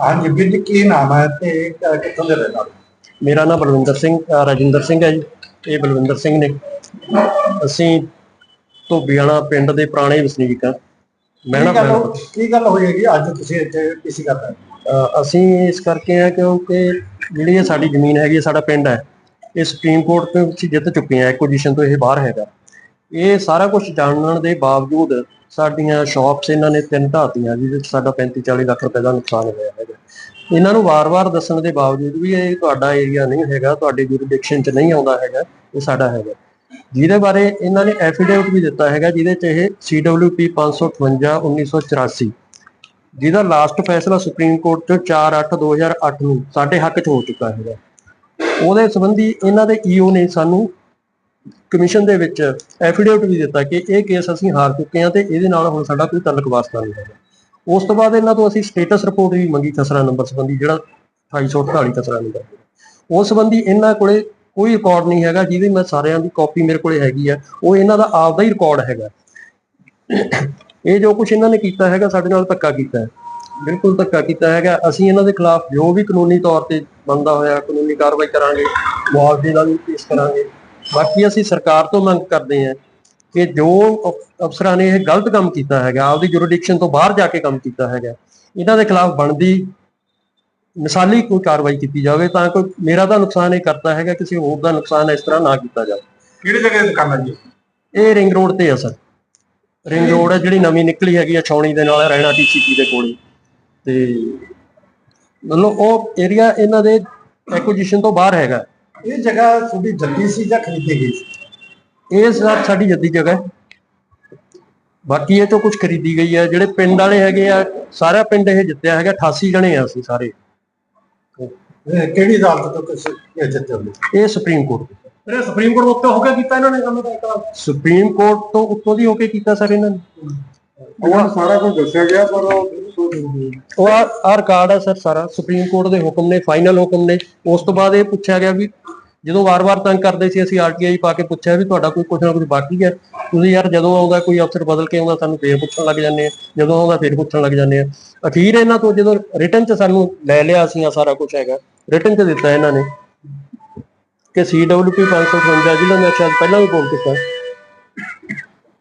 ਹਾਂਜੀ ਵੀਰ ਜੀ ਕੀ ਨਾਮ ਹੈ ਤੇ ਕ- ਕਿੱਥੋਂ ਦੇ ਰਹਿਣ ਵਾਲੇ? ਮੇਰਾ ਨਾਮ ਬਲਵਿੰਦਰ ਸਿੰਘ ਅ, ਰਾਜਿੰਦਰ ਸਿੰਘ ਹੈ ਜੀ ਇਹ ਬਲਵਿੰਦਰ ਸਿੰਘ ਨੇ। ਅਸੀਂ ਧੋਬੀਆਣਾ ਪਿੰਡ ਦੇ ਪੁਰਾਣੇ ਵਸਨੀਕ ਹਾਂ। ਕੀ ਗੱਲ ਪਿੰਡ ਹੋ- ਕੀ ਗੱਲ ਹੋਈ ਹੈਗੀ ਅੱਜ ਤੁਸੀਂ ਇੱਥੇ ਰਹੇ ਹੋ? ਅ, ਅਸੀਂ ਇਸ ਕਰਕੇ ਆ ਕਿਉਂਕਿ ਜਿਹੜੀ ਇਹ ਸਾਡੀ ਜ਼ਮੀਨ ਹੈਗੀ ਹੈ, ਸਾਡਾ ਪਿੰਡ ਹੈ। ਇਹ ਸੁਪਰੀਮ ਕੋਰਟ ਤੋਂ ਅਸੀਂ ਜਿੱਤ ਚੁੱਕੇ ਹਾਂ ਐਕੁਜੀਸ਼ਨ ਤੋਂ ਇਹ ਬਾਹਰ ਹੈਗਾ। ਇਹ ਸਾਰਾ ਕੁਝ ਜਾਣਨ ਦੇ ਬਾਵਜੂਦ ਸਾਡੀਆਂ ਸ਼ਾਪਸ ਇਹਨਾਂ ਨੇ ਤਿੰਨ ਢਾਤੀਆਂ ਜਿਹਦੇ ਵਿੱਚ ਸਾਡਾ 35 40 ਲੱਖ ਰੁਪਏ ਦਾ ਨੁਕਸਾਨ ਹੋਇਆ ਹੈਗਾ। ਇਹਨਾਂ ਨੂੰ ਵਾਰ-ਵਾਰ ਦੱਸਣ ਦੇ ਬਾਵਜੂਦ ਵੀ ਇਹ ਤੁਹਾਡਾ ਏਰੀਆ ਨਹੀਂ ਹੈਗਾ, ਤੁਹਾਡੇ ਜੁਰਿਡਿਕਸ਼ਨ 'ਚ ਨਹੀਂ ਆਉਂਦਾ ਹੈਗਾ, ਇਹ ਸਾਡਾ ਹੈਗਾ। ਜਿਹਦੇ ਬਾਰੇ ਇਹਨਾਂ ਨੇ ਐਫੀਡੇਵਿਟ ਵੀ ਦਿੱਤਾ ਹੈਗਾ, ਜਿਹਦੇ 'ਚ ਇਹ CWP 558 1984 ਜਿਹਦਾ ਲਾਸਟ ਫੈਸਲਾ ਸੁਪਰੀਮ ਕੋਰਟ 'ਚ 4/8/2008 ਨੂੰ ਸਾਡੇ ਹੱਕ 'ਚ ਹੋ ਚੁੱਕਾ ਹੈਗਾ। ਉਹਦੇ ਸੰਬੰਧੀ ਇਹਨਾਂ ਦੇ ਈਓ ਨੇ ਸਾਨੂੰ ਕਮਿਸ਼ਨ ਦੇ ਵਿੱਚ ਐਫੀਡੇਵਿਟ ਵੀ ਦਿੱਤਾ ਕਿ ਇਹ ਕੇਸ ਅਸੀਂ ਹਾਰ ਚੁੱਕੇ ਹਾਂ ਤੇ ਇਹਦੇ ਨਾਲ ਹੁਣ ਸਾਡਾ ਕੋਈ ਤਲਕ ਵਾਸਤਾ ਨਹੀਂ ਹੈਗਾ। ਉਸ ਤੋਂ ਬਾਅਦ ਇਹਨਾਂ ਤੋਂ ਅਸੀਂ ਸਟੇਟਸ ਰਿਪੋਰਟ ਵੀ ਮੰਗੀ ਖਸਰਾ ਨੰਬਰ ਸੰਬੰਧੀ, ਜਿਹੜਾ 2848 ਖਸਰਾ ਨੰਬਰ। ਉਸ ਸੰਬੰਧੀ ਇਹਨਾਂ ਕੋਲੇ ਕੋਈ ਰਿਕਾਰਡ ਨਹੀਂ ਹੈਗਾ, ਜਿਹਦੀ ਮੈਂ ਸਾਰਿਆਂ ਦੀ ਕਾਪੀ ਮੇਰੇ ਕੋਲੇ ਹੈਗੀ ਆ। ਉਹ ਇਹਨਾਂ ਦਾ ਆਪਦਾ ਹੀ ਰਿਕਾਰਡ ਹੈਗਾ। ਇਹ ਜੋ ਕੁਝ ਇਹਨਾਂ ਨੇ ਕੀਤਾ ਹੈਗਾ, ਸਾਡੇ ਨਾਲ ਧੱਕਾ ਕੀਤਾ ਹੈ। ਬਿਲਕੁਲ ਧੱਕਾ ਕੀਤਾ ਹੈਗਾ। ਅਸੀਂ ਇਹਨਾਂ ਦੇ ਖਿਲਾਫ ਜੋ ਵੀ ਕਾਨੂੰਨੀ ਤੌਰ ਤੇ ਬੰਦਾ ਹੋਇਆ ਕਾਨੂੰਨੀ ਕਾਰਵਾਈ ਕਰਾਂਗੇ, ਮੁਆਵਜ਼ੇ ਦਾ ਵੀ ਪੇਸ਼ ਕਰਾਂਗੇ। ਬਾਕੀ ਅਸੀਂ ਸਰਕਾਰ ਤੋਂ ਮੰਗ ਕਰਦੇ ਹਾਂ ਕਿ ਜੋ ਅਫ- ਅਫਸਰਾਂ ਨੇ ਇਹ ਗਲਤ ਕੰਮ ਕੀਤਾ ਹੈਗਾ ਆਪਦੀ ਜੁਰਿਡਿਕਸ਼ਨ ਤੋਂ ਬਾਹਰ ਜਾ ਕੇ ਕੰਮ ਕੀਤਾ ਹੈਗਾ ਇਹਨਾਂ ਦੇ ਖਿਲਾਫ ਬਣਦੀ ਮਿਸਾਲੀ ਕੋਈ ਕਾਰਵਾਈ ਕੀਤੀ ਜਾਵੇ ਤਾਂ ਕਿ ਮੇਰਾ ਤਾਂ ਨੁਕਸਾਨ ਇਹ ਕਰਤਾ ਹੈਗਾ ਕਿਸੇ ਹੋਰ ਦਾ ਨੁਕਸਾਨ ਇਸ ਤਰ੍ਹਾਂ ਨਾ ਕੀਤਾ ਜਾਵੇ। ਕਿਹੜੀ ਜਗ੍ਹਾ ਦੁਕਾਨ ਹੈ ਜੀ? ਇਹ ਰਿੰਗ ਰੋਡ ਤੇ ਆ ਸਰ। ਰਿੰਗ ਰੋਡ ਹੈ ਜਿਹੜੀ ਨਵੀਂ ਨਿਕਲੀ ਹੈਗੀ ਆ ਛਾਉਣੀ ਦੇ ਨਾਲ ਰੈਣਾ ਟੀਸੀਪੀ ਦੇ ਕੋਲੇ। ਤੇ ਮਤਲਬ ਉਹ ਏਰੀਆ ਇਹਨਾਂ ਦੇ ਐਕੁਜੀਸ਼ਨ ਤੋਂ ਬਾਹਰ ਹੈਗਾ। ਇਹ ਜਗ੍ਹਾ ਤੁਹਾਡੀ ਜੱਦੀ ਸੀ ਜਾਂ ਖਰੀਦੀ ਗਈ ਸੀ? ਇਹ ਸਾ- ਸਾਡੀ ਜੱਦੀ ਜਗ੍ਹਾ ਹੈ। ਬਾਕੀ ਇਹ ਤੋਂ ਕੁਝ ਖਰੀਦੀ ਗਈ ਹੈ। ਜਿਹੜੇ ਪਿੰਡ ਵਾਲੇ ਹੈਗੇ ਆ ਸਾਰਾ ਪਿੰਡ ਇਹ ਜਿੱਤਿਆ ਹੈਗਾ। 88 ਜਣੇ ਆ ਅਸੀਂ ਸਾਰੇ। ਕਿਹੜੀ ਅਦਾਲਤ ਤੋਂ ਇਹ ਜਿੱਤੇ ਹੋ? ਇਹ ਸੁਪਰੀਮ ਕੋਰਟ। ਇਹ ਸੁਪਰੀਮ ਕੋਰਟ ਉੱਤੇ ਹੋ ਕੇ ਕੀਤਾ ਇਹਨਾਂ ਨੇ ਕੰਮ ਤਾਂ ਇੱਕ ਸੁਪਰੀਮ ਕੋਰਟ ਤੋਂ ਉੱਤੋਂ ਦੀ ਹੋ ਕੇ ਕੀਤਾ ਸਰ ਇਹਨਾਂ ਨੇ। ਉਹ ਸਾਰਾ ਕੁਝ ਦੱਸਿਆ ਗਿਆ, ਪਰ ਉਹ ਆ ਰਿਕਾਰਡ ਹੈ ਸਰ ਸਾਰਾ ਸੁਪਰੀਮ ਕੋਰਟ ਦੇ ਹੁਕਮ ਨੇ ਫਾਈਨਲ ਹੁਕਮ ਨੇ। ਉਸ ਤੋਂ ਬਾਅਦ ਇਹ ਪੁੱਛਿਆ ਗਿਆ ਵੀ ਜਦੋਂ ਵਾਰ-ਵਾਰ ਤੰਗ ਕਰਦੇ ਸੀ, ਅਸੀਂ ਆਰਟੀਆਈ ਪਾ ਕੇ ਪੁੱਛਿਆ ਵੀ ਤੁਹਾਡਾ ਕੋਈ ਕੁਝ ਨਾ ਕੁਝ ਬਾਕੀ ਹੈ। ਤੁਸੀਂ ਯਾਰ ਜਦੋਂ ਆਉਂਦਾ ਕੋਈ ਅਫਸਰ ਬਦਲ ਕੇ ਆਉਂਦਾ, ਸਾਨੂੰ ਫੇਰ ਪੁੱਛਣ ਲੱਗ ਜਾਂਦੇ ਆ। ਜਦੋਂ ਆਉਂਦਾ, ਫੇਰ ਪੁੱਛਣ ਲੱਗ ਜਾਂਦੇ ਆ। ਅਖੀਰ ਇਹਨਾਂ ਤੋਂ ਜਦੋਂ ਰਿਟਰਨ 'ਚ ਸਾਨੂੰ ਲੈ ਲਿਆ ਅਸੀਂ ਆ ਸਾਰਾ ਕੁਝ ਹੈਗਾ ਰਿਟਰਨ 'ਚ ਦਿੱਤਾ ਇਹਨਾਂ ਨੇ ਕਿ CWP 555 ਜ਼ਿਲ੍ਹਾ ਮੈਂ ਸ਼ਾਇਦ ਪਹਿਲਾਂ ਵੀ ਬੋਲ ਚੁੱਕਾ।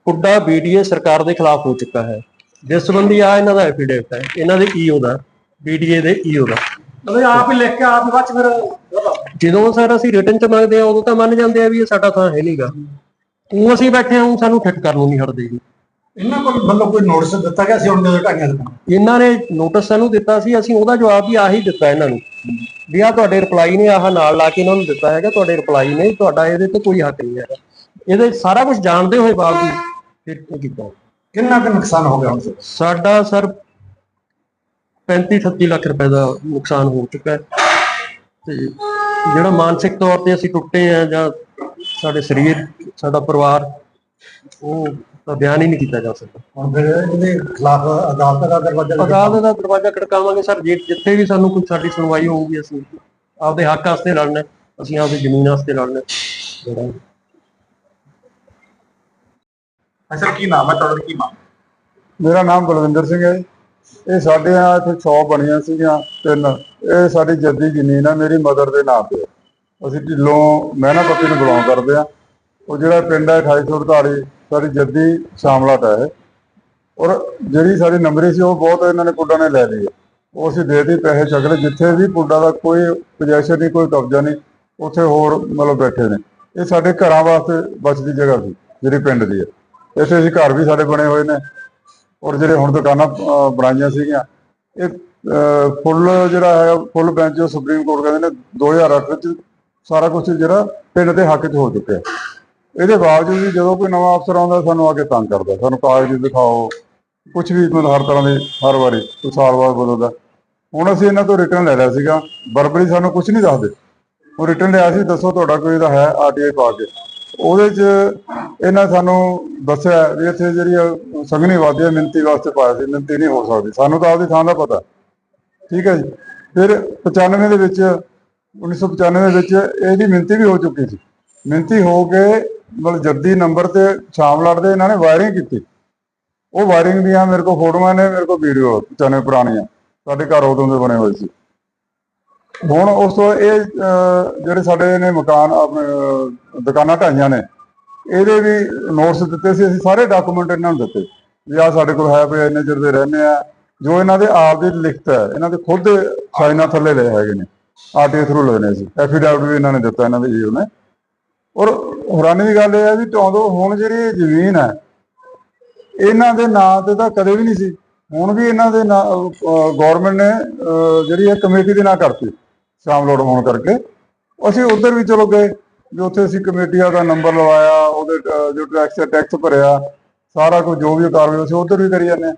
ਪੁੱਡਾ ਬੀਡੀਏ ਸਰਕਾਰ ਦੇ ਖਿਲਾਫ ਹੋ ਚੁੱਕਾ ਹੈ। ਜਿਸ ਸੰਬੰਧੀ ਆ ਇਹਨਾਂ ਦਾ ਐਫੀਡੇਵਿਟ ਹੈ। ਇਹਨਾਂ ਦੇ ਈਓ ਦਾ ਬੀਡੀਏ ਦੇ ਈਓ ਦਾ। ਮਤਲਬ ਆਪ ਹੀ ਲਿਖ ਕੇ ਆਪ ਹੀ ਬਾਅਦ ਚ ਫਿਰ ਜਦੋਂ ਸਰ ਅਸੀਂ ਰਿਟਰਨ ਚ ਮੰਗਦੇ ਆ ਉਦੋਂ ਤਾਂ ਮੰਨ ਜਾਂਦੇ ਆ ਵੀ ਇਹ ਸਾਡਾ ਥਾਂ ਹੈ ਨਹੀਂਗਾ ਉਹ ਅਸੀਂ ਬੈਠੇ ਹਾਂ ਸਾਨੂੰ ਫਿੱਟ ਕਰਨ ਨੂੰ ਨਹੀਂ ਹਟਦੇ ਜੀ। ਇਹਨਾਂ ਕੋਲ ਮਤਲਬ ਕੋਈ ਨੋਟਿਸ ਦਿੱਤਾ ਗਿਆ ਸੀ ਹੁਣ ਜਦੋਂ ਢਾਈਆਂ ਦੁਕਾਨਾਂ ਇਹਨਾਂ ਨੇ ਨੋਟਿਸ ਸਾਨੂੰ ਦਿੱਤਾ ਸੀ ਅਸੀਂ ਉਹਦਾ ਜਵਾਬ ਵੀ ਆਹੀ ਦਿੱਤਾ ਇਹਨਾਂ ਨੂੰ। ਵੀ ਆ ਤੁਹਾਡੇ ਰਿਪਲਾਈ ਨੇ ਆਹ ਨਾਲ ਲਾ ਕੇ ਇਹਨਾਂ ਨੂੰ ਦਿੱਤਾ ਹੈਗਾ ਤੁਹਾਡੇ ਰਿਪਲਾਈ ਨੇ ਤੁਹਾਡਾ ਇਹਦੇ ਤੇ ਕੋਈ ਹੱਕ ਨਹੀਂ ਹੈਗਾ। ਇਹਦੇ ਸਾਰਾ ਕੁਝ ਜਾਣਦੇ ਹੋਏ ਬਾਵਜੂਦ ਫਿਰ ਕੀ ਕੀਤਾ ਕਿੰਨਾ ਕੁ ਨੁਕਸਾਨ ਹੋ ਗਿਆ ਹੁਣ? ਸਾਡਾ ਸਰ 35 38 ਲੱਖ ਰੁਪਏ ਦਾ ਨੁਕਸਾਨ ਹੋ ਚੁੱਕਾ ਹੈ ਤੇ ਜਿਹੜਾ ਮਾਨਸਿਕ ਤੌਰ ਤੇ ਅਸੀਂ ਟੁੱਟੇ ਆ ਜਾਂ ਸਾਡੇ ਸਰੀਰ ਸਾਡਾ ਪਰਿਵਾਰ ਉਹ ਤਾਂ ਬਿਆਨ ਹੀ ਨਹੀਂ ਕੀਤਾ ਜਾ ਸਕਦਾ ਹੁਣ ਫਿਰ ਇਹਦੇ ਖਿਲਾਫ ਅਦਾਲਤ ਦਾ ਦਰਵਾਜ਼ਾ ਲੱਗਿਆ। ਅਦਾਲਤ ਦਾ ਦਰਵਾਜ਼ਾ ਖੜਕਾਵਾਂਗੇ ਸਰ ਜੇ ਜਿੱਥੇ ਵੀ ਸਾਨੂੰ ਕੋਈ ਸਾਡੀ ਸੁਣਵਾਈ ਹੋਊਗੀ ਅਸੀਂ ਆਪਦੇ ਹੱਕ ਵਾਸਤੇ ਲੜਨਾ ਹੈ, ਅਸੀਂ ਆਪਦੀ ਜ਼ਮੀਨ ਵਾਸਤੇ ਲੜਨਾ ਹੈ। ਅੱਛਾ, ਕੀ ਨਾਮ ਹੈ ਤੁਹਾਡਾ, ਕੀ ਨਾਮ ਮੇਰਾ ਨਾਮ ਬਲਵਿੰਦਰ ਸਿੰਘ ਹੈ ਜੀ। ਇਹ ਸਾਡੇ ਆ ਇੱਥੇ ਸ਼ੌਪ ਬਣੀਆਂ ਸੀਗੀਆਂ, ਤਿੰਨ ਇਹ ਸਾਡੀ ਜੱਦੀ ਜ਼ਮੀਨ ਆ, ਮੇਰੀ ਮਦਰ ਦੇ ਨਾਂ ਤੇ ਆ। ਅਸੀਂ ਢਿੱਲੋਂ ਮਹਿਣਾ ਪੱਤੀ ਨੂੰ ਬਿਲੋਂਗ ਕਰਦੇ ਆ ਉਹ ਜਿਹੜਾ ਪਿੰਡ ਹੈ 2848 ਸਾਡੀ ਜੱਦੀ ਸ਼ਾਮਲਾਟ ਹੈ ਇਹ। ਔਰ ਜਿਹੜੀ ਸਾਡੀ ਨੰਬਰੀ ਸੀ, ਉਹ ਬਹੁਤ ਇਹਨਾਂ ਨੇ ਪੁੱਡਾ ਨੇ ਲੈ ਲਈ ਹੈ। ਉਹ ਅਸੀਂ ਦੇ ਦਿੱਤੀ ਪੈਸੇ ਚੱਕ ਲਏ ਜਿੱਥੇ ਵੀ ਪੁੱਡਾ ਦਾ ਕੋਈ ਪੋਜੈਸ਼ਨ ਨਹੀਂ, ਕੋਈ ਕਬਜ਼ਾ ਨਹੀਂ, ਉੱਥੇ ਹੋਰ ਮਤਲਬ ਬੈਠੇ ਨੇ ਇਹ ਸਾਡੇ ਘਰਾਂ ਵਾਸਤੇ ਬਚਦੀ ਜਗ੍ਹਾ ਸੀ, ਜਿਹੜੀ ਪਿੰਡ ਦੀ ਹੈ ਇੱਥੇ ਅਸੀਂ ਘਰ ਵੀ ਸਾਡੇ ਬਣੇ ਹੋਏ ਨੇ ਔਰ ਜਿਹੜੇ ਹੁਣ ਦੁਕਾਨਾਂ ਬਣਾਈਆਂ ਸੀਗੀਆਂ ਇਹ ਅਹ, ਫੁੱਲ ਜਿਹੜਾ ਹੈ ਫੁੱਲ ਬੈਂਚ ਜੋ ਸੁਪਰੀਮ ਕੋਰਟ ਕਹਿੰਦੇ ਨੇ 2008 ਵਿੱਚ ਸਾਰਾ ਕੁਝ ਜਿਹੜਾ ਪਿੰਡ ਦੇ ਹੱਕ 'ਚ ਹੋ ਚੁੱਕਿਆ। ਇਹਦੇ ਬਾਵਜੂਦ ਵੀ ਜਦੋਂ ਕੋਈ ਨਵਾਂ ਅਫਸਰ ਆਉਂਦਾ ਸਾਨੂੰ ਆ ਕੇ ਤੰਗ ਕਰਦਾ। ਸਾਨੂੰ ਕਾਗਜ਼ ਦਿਖਾਓ ਕੁਝ ਵੀ ਮਤਲਬ ਹਰ ਤਰ੍ਹਾਂ ਦੇ ਹਰ ਵਾਰੀ ਕੋਈ ਸਾਲ ਬਾਅਦ ਬਦਲਦਾ। ਹੁਣ ਅਸੀਂ ਇਹਨਾਂ ਤੋਂ ਰਿਟਰਨ ਲੈ ਲਿਆ ਸੀਗਾ। ਬਰਬਰੀ ਸਾਨੂੰ ਕੁਝ ਨਹੀਂ ਦੱਸਦੇ। ਉਹ ਰਿਟਰਨ ਲਿਆ ਸੀ ਦੱਸੋ ਤੁਹਾਡਾ ਕੋਈ ਇਹਦਾ ਹੈ ਆਰਟੀਆਈ ਪਾ ਕੇ। ਉਹਦੇ 'ਚ ਇਹਨਾਂ ਸਾਨੂੰ ਦੱਸਿਆ ਵੀ ਇੱਥੇ ਜਿਹੜੀ ਆ ਸੰਘਣੀ ਵਾਦੀ ਹੈ ਮਿੰਤੀ ਵਾਸਤੇ ਪਾਇਆ ਸੀ, ਮਿੰਤੀ ਨਹੀਂ ਹੋ ਸਕਦੀ। ਸਾਨੂੰ ਤਾਂ ਆਪਦੀ ਥਾਂ ਦਾ ਪਤਾ। ਠੀਕ ਹੈ ਜੀ? ਫਿਰ 95 ਦੇ ਵਿੱਚ 1995 ਦੇ ਵਿੱਚ ਇਹਦੀ ਮਿੰਤੀ ਵੀ ਹੋ ਚੁੱਕੀ ਸੀ। ਮਿੰਤੀ ਹੋ ਕੇ ਮਤਲਬ ਜੱਦੀ ਨੰਬਰ ਤੇ ਸ਼ਾਮ ਲੜਦੇ ਇਹਨਾਂ ਨੇ ਵਾਇਰਿੰਗ ਕੀਤੀ। ਉਹ ਵਾਇਰਿੰਗ ਦੀਆਂ ਮੇਰੇ ਕੋਲ ਫੋਟੋਆਂ ਨੇ, ਮੇਰੇ ਕੋਲ ਵੀਡੀਓ 95 ਪੁਰਾਣੀਆਂ। ਸਾਡੇ ਘਰ ਉਦੋਂ ਦੇ ਬਣੇ ਹੋਏ ਸੀ। ਹੁਣ ਉਸ ਤੋਂ ਇਹ ਜਿਹੜੇ ਸਾਡੇ ਨੇ ਮਕਾਨ, ਆਪਣੇ ਦੁਕਾਨਾਂ ਢਾਈਆਂ ਨੇ ਇਹਦੇ ਵੀ ਨੋਟਸ ਦਿੱਤੇ ਸੀ, ਅਸੀਂ ਸਾਰੇ ਡਾਕੂਮੈਂਟ ਇਹਨਾਂ ਨੂੰ ਦਿੱਤੇ। ਵੀ ਆਹ ਸਾਡੇ ਕੋਲ ਹੈ, ਵੀ ਇੰਨੇ ਚਿਰ ਦੇ ਰਹਿੰਦੇ ਆ। ਜੋ ਇਹਨਾਂ ਦੇ ਆਪ ਦੀ ਲਿਖਤ ਹੈ, ਇਹਨਾਂ ਦੇ ਖੁਦ ਸਾਈਨਾਂ ਥੱਲੇ ਲਏ ਹੈਗੇ ਨੇ। ਆਰਟੀਓ ਥਰੂ ਲਏ ਨੇ ਸੀ ਐਫੀਡੈਵਿਟ ਵੀ ਇਹਨਾਂ ਨੇ ਦਿੱਤਾ ਇਹਨਾਂ ਦੇ ਜੀਓ ਨੇ ਔਰ ਹੈਰਾਨੀ ਦੀ ਗੱਲ ਇਹ ਹੈ ਵੀ ਉਦੋਂ ਹੁਣ ਜਿਹੜੀ ਜ਼ਮੀਨ ਹੈ, ਇਹਨਾਂ ਦੇ ਨਾਂ ਤੇ ਤਾਂ ਕਦੇ ਵੀ ਨਹੀਂ ਸੀ। ਹੁਣ ਵੀ ਇਹਨਾਂ ਦੇ ਨਾਂ ਗਵਰਨਮੈਂਟ ਨੇ ਜਿਹੜੀ ਹੈ ਕਮੇਟੀ ਦੇ ਨਾਂ ਕਰਤੀ, ਸ਼ਾਮ ਹੋਣ ਕਰਕੇ। ਅਸੀਂ ਉਧਰ ਵੀ ਚਲੋ ਗਏ। ਵੀ ਉੱਥੇ ਅਸੀਂ ਕਮੇਟੀਆਂ ਦਾ ਨੰਬਰ ਲਵਾਇਆ ਉਹਦੇ ਅਹ, ਜੋ ਟੈਕਸ ਟੈਕਸ ਭਰਿਆ ਸਾਰਾ ਕੁਝ ਜੋ ਵੀ ਕਾਰਵਾਈ ਅਸੀਂ ਉਧਰ ਵੀ ਕਰੀ ਜਾਂਦੇ ਹਾਂ।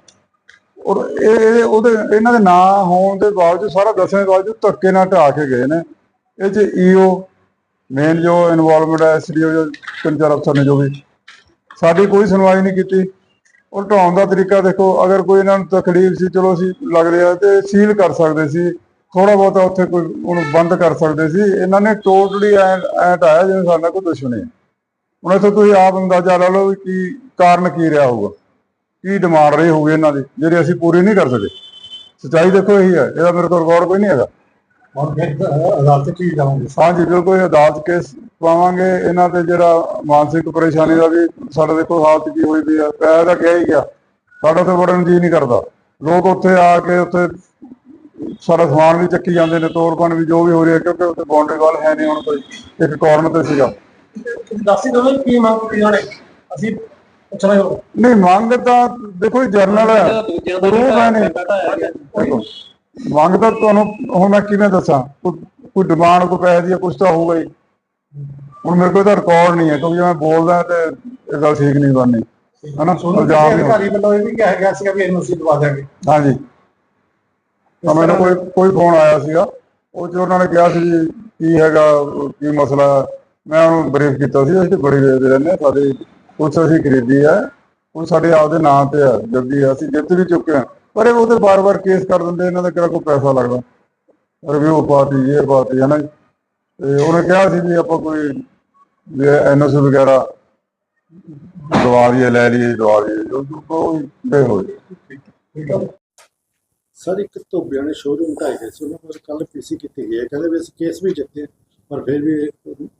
ਔਰ ਇਹ ਇਹ ਉਹਦੇ ਇਹਨਾਂ ਦੇ ਨਾਂ ਹੋਣ ਦੇ ਬਾਵਜੂਦ ਸਾਰਾ ਦੱਸਣ ਦੇ ਬਾਵਜੂਦ ਧੱਕੇ ਨਾਲ ਢਾਹ ਕੇ ਗਏ ਨੇ। ਇਹ ਚ ਈਓ ਮੇਨ ਜੋ ਇਨਵੋਲਵਮੈਂਟ ਹੈ ਐਸਡੀਓ ਜੋ ਤਿੰਨ ਚਾਰ ਅਫਸਰ ਨੇ ਜੋ ਵੀ ਸਾਡੀ ਕੋਈ ਸੁਣਵਾਈ ਨਹੀਂ ਕੀਤੀ। ਔਰ ਢਾਉਣ ਦਾ ਤਰੀਕਾ ਦੇਖੋ ਅਗਰ ਕੋਈ ਇਹਨਾਂ ਨੂੰ ਤਕਲੀਫ ਸੀ ਚਲੋ ਅਸੀਂ ਲੱਗਦੇ ਆ ਤੇ ਸੀਲ ਕਰ ਸਕਦੇ ਸੀ। ਥੋੜਾ ਬਹੁਤਾ ਉੱਥੇ ਕੋਈ ਉਹਨੂੰ ਬੰਦ ਕਰ ਸਕਦੇ ਸੀ। ਇਹਨਾਂ ਨੇ ਟੋਟਲੀ ਐ ਢਾਇਆ ਜਿਵੇਂ ਸਾਡੇ ਕੋਈ ਦੁਸ਼ਮਣੀ ਹੈ। ਹੁਣ ਇੱਥੇ ਤੁਸੀਂ ਆਪ ਅੰਦਾਜ਼ਾ ਲਾ ਲਓ ਵੀ ਕੀ ਕਾਰਨ ਕੀ ਰਿਹਾ ਹੋਊਗਾ। ਕੀ ਡਿਮਾਂਡ ਰਹੀ ਹੋਊਗੀ ਇਹਨਾਂ ਦੀ ਜਿਹੜੀ ਅਸੀਂ ਪੂਰੀ ਨਹੀਂ ਕਰ ਸਕੇ। ਸੱਚਾਈ ਦੇਖੋ ਇਹੀ ਹੈ ਇਹਦਾ ਮੇਰੇ ਕੋਲ ਰਿਕਾਰਡ ਕੋਈ ਨਹੀਂ ਹੈਗਾ। ਹੁਣ ਫਿਰ ਅਦਾਲਤ ਹੀ ਜਾਵਾਂਗੇ। ਹਾਂਜੀ ਬਿਲਕੁਲ ਅਦਾਲਤ ਕੇਸ ਪਾਵਾਂਗੇ। ਇਹਨਾਂ ਤੇ ਜਿਹੜਾ ਮਾਨਸਿਕ ਪਰੇਸ਼ਾਨੀ ਦਾ ਵੀ ਸਾਡਾ ਦੇਖੋ ਹਾਲਤ ਕੀ ਹੋਈ ਪਈ ਆ। ਪੈਸੇ ਦਾ ਕਿਹਾ ਹੀ ਗਿਆ। ਸਾਡਾ ਤੇ ਬੜਨ ਜੀ ਨਹੀਂ ਕਰਦਾ। ਲੋਕ ਉੱਥੇ ਆ ਕੇ ਉੱਥੇ ਸਾਰਾ ਸਮਾਨ ਵੀ ਚੱਕੀ ਜਾਂਦੇ ਨੇ ਤੋੜ ਭੰਨ ਵੀ ਜੋ ਵੀ ਹੋ ਰਿਹਾ ਕਿਉਂਕਿ ਉੱਥੇ ਬਾਉਂਡਰੀ ਵਾਲ ਹੈ ਨਹੀਂ ਹੁਣ ਕੋਈ ਇੱਕ ਕਾਰਨ ਤੇ ਸੀਗਾ। ਦੱਸੀ ਦੋ ਕੀ ਮੰਗ ਕੀਤੀ ਨੇ ਅਸੀਂ ਪੁੱਛਣਾ ਹੋ ਨਹੀਂ ਮੰਗ ਤਾਂ ਦੇਖੋ ਜਰਨਲ ਹੈ। ਦੂਜਿਆਂ ਮੰਗ ਤਾਂ ਤੁਹਾਨੂੰ ਹੁਣ ਮੈਂ ਕਿਵੇਂ ਦੱਸਾਂ? ਕੋਈ ਡਿਮਾਂਡ ਕੋਈ ਪੈਸੇ ਦੀ ਕੁਝ ਤਾਂ ਹੋਊਗਾ ਹੀ। ਹੁਣ ਮੇਰੇ ਕੋਲ ਤਾਂ ਰਿਕਾਰਡ ਨਹੀਂ ਹੈ ਕਿਉਂਕਿ ਜੇ ਮੈਂ ਬੋਲਦਾ ਤੇ ਇਹ ਗੱਲ ਠੀਕ ਨਹੀਂ ਬਣਨੀ। ਹਨਾ? ਸੁਣੋ ਨਹੀਂ ਅਧਿਕਾਰੀ ਵੱਲੋਂ ਇਹ ਵੀ ਕਿਹਾ ਗਿਆ ਸੀਗਾ ਵੀ ਇਹਨੂੰ ਅਸੀਂ ਦਵਾ ਦਿਆਂਗੇ। ਹਾਂਜੀ। ਤਾਂ ਮੈਨੂੰ ਕੋਈ ਕੋਈ ਫੋਨ ਆਇਆ ਸੀਗਾ। ਉਹ ਚ ਉਹਨਾਂ ਨੇ ਕਿਹਾ ਸੀ ਕੀ ਹੈਗਾ ਕੀ ਮਸਲਾ। ਮੈਂ ਉਹਨੂੰ ਬਰੀਫ ਕੀਤਾ ਸੀ ਅਸੀਂ ਬੜੀ ਵੇਚਦੇ ਰਹਿੰਦੇ ਸਾਡੀ ਕੁਛ ਅਸੀਂ ਖਰੀਦੀ ਹੈ। ਉਹ ਸਾਡੇ ਆਪਦੇ ਨਾਂ ਤੇ ਹੈ ਜੱਦੀ ਅਸੀਂ ਜਿੱਤ ਵੀ ਚੁੱਕੇ ਹਾਂ। ਪਰ ਇਹ ਉਹਦੇ ਬਾਰ-ਬਾਰ ਕੇਸ ਕਰ ਦਿੰਦੇ ਇਹਨਾਂ ਦਾ ਕਿਹੜਾ ਕੋਈ ਪੈਸਾ ਲੱਗਦਾ। ਰਿਵਿਊ ਪਾਤੀ ਇਹ ਪਾਤੀ ਹੈ ਨਾ। ਤੇ ਉਹਨੇ ਕਿਹਾ ਸੀ ਵੀ ਆਪਾਂ ਕੋਈ ਐਨਓਸੀ ਵਗੈਰਾ ਦਵਾ ਲਈਏ ਲੈ ਲਈਏ ਦਵਾ ਲਈਏ ਜੋ ਕੋਈ ਦੇ ਹੋਏ ਸਰ ਇੱਕ ਧੋਬਿਆਂ ਨੇ ਸ਼ੋਰੂਮ ਢਾਈ ਗਏ ਸੀ, ਉਹਨਾਂ ਪਰ ਕੱਲ ਪੀਸੀ ਕੀਤੀ ਗਈ ਹੈ, ਕਹਿੰਦੇ ਵੀ ਅਸੀਂ ਕੇਸ ਵੀ ਜਿੱਤੇ, ਪਰ ਫਿਰ ਵੀ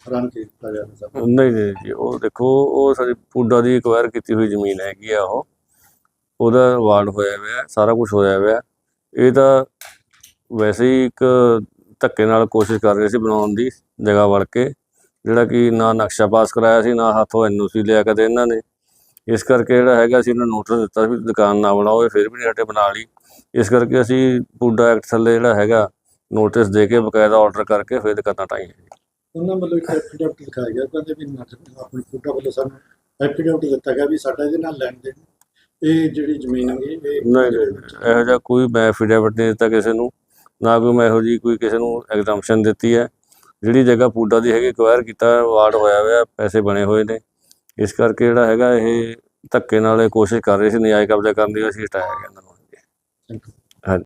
ਹੈਰਾਨ ਕੀਤਾ ਜਾ ਰਿਹਾ ਸਰ ਨਹੀਂ ਨਹੀਂ ਜੀ, ਉਹ ਦੇਖੋ, ਉਹ ਸਾਡੀ ਪੁੱਡਾ ਦੀ ਐਕਵਾਇਰ ਕੀਤੀ ਹੋਈ ਜ਼ਮੀਨ ਹੈਗੀ ਆ ਉਹ। ਉਹਦਾ ਵਾਰਡ ਹੋਇਆ ਹੋਇਆ, ਸਾਰਾ ਕੁਝ ਹੋਇਆ ਹੋਇਆ। ਇਹ ਤਾਂ ਵੈਸੇ ਹੀ ਇੱਕ ਧੱਕੇ ਨਾਲ ਕੋਸ਼ਿਸ਼ ਕਰ ਰਹੇ ਸੀ ਬਣਾਉਣ ਦੀ, ਜਗ੍ਹਾ ਵੜ ਕੇ, ਜਿਹੜਾ ਕਿ ਨਾ ਨਕਸ਼ਾ ਪਾਸ ਕਰਾਇਆ ਸੀ, ਨਾ ਹੱਥੋਂ ਐਨਓਸੀ ਲਿਆ ਕਦੇ ਇਹਨਾਂ ਨੇ। ਇਸ ਕਰਕੇ ਜਿਹੜਾ ਹੈਗਾ ਸੀ ਇਹਨਾਂ ਨੋਟਿਸ ਦਿੱਤਾ ਸੀ ਵੀ ਦੁਕਾਨ ਨਾ ਬਣਾਓ ਇਹ ਫਿਰ ਵੀ ਨਹੀਂ ਹਟੇ ਬਣਾ ਲਈ। ਇਸ ਕਰਕੇ ਅਸੀਂ ਪੁੱਡਾ ਐਕਟ ਥੱਲੇ ਜਿਹੜਾ ਹੈਗਾ ਨੋਟਿਸ ਦੇ ਕੇ ਬਕਾਇਦਾ ਆਰਡਰ ਕਰਕੇ ਫਿਰ ਦੁਕਾਨਾਂ ਟਾਈਆਂ ਉਹਨਾਂ ਵੱਲੋਂ ਇੱਕ ਐਫੀਡੈਵਿਟ ਲਿਖਾਇਆ ਗਿਆ ਕਹਿੰਦੇ ਵੀ ਆਪਣੀ ਫੂਡਾ ਵੱਲੋਂ ਸਾਨੂੰ ਐਫੀਡੈਵਿਟ ਦਿੱਤਾ ਗਿਆ ਵੀ ਸਾਡਾ ਇਹਦੇ ਨਾਲ ਲੈਣ ਦੇਣ। ਇਹ ਜਿਹੜੀ ਜ਼ਮੀਨ ਹੈਗੀ ਇਹ ਨਹੀਂ ਨਹੀਂ ਇਹੋ ਜਿਹਾ ਕੋਈ ਮੈਂ ਐਫੀਡੈਵਿਟ ਨਹੀਂ ਦਿੱਤਾ ਕਿਸੇ ਨੂੰ ਨਾ ਕੋਈ ਮੈਂ ਇਹੋ ਜੀ ਕੋਈ ਕਿਸੇ ਨੂੰ ਐਗਜ਼ਾਮਸ਼ਨ ਦਿੱਤੀ ਹੈ। ਜਿਹੜੀ ਜਗ੍ਹਾ ਪੂਡਾ ਦੀ ਹੈਗੀ ਐਕਵਾਇਰ ਕੀਤਾ ਵਾਰਡ ਹੋਇਆ ਹੋਇਆ ਪੈਸੇ ਬਣੇ ਹੋਏ ਨੇ। ਇਸ ਕਰਕੇ ਜਿਹੜਾ ਹੈਗਾ ਇਹ ਧੱਕੇ ਨਾਲ ਇਹ ਕੋਸ਼ਿਸ਼ ਕਰ ਰਹੇ ਸੀ, ਨਜਾਇਜ਼ ਕਬਜ਼ਾ ਕਰਨ ਦੀ, ਅਸੀਂ ਹਟਾਇਆ ਗਿਆ ਇਹਨਾਂ ਨੂੰ।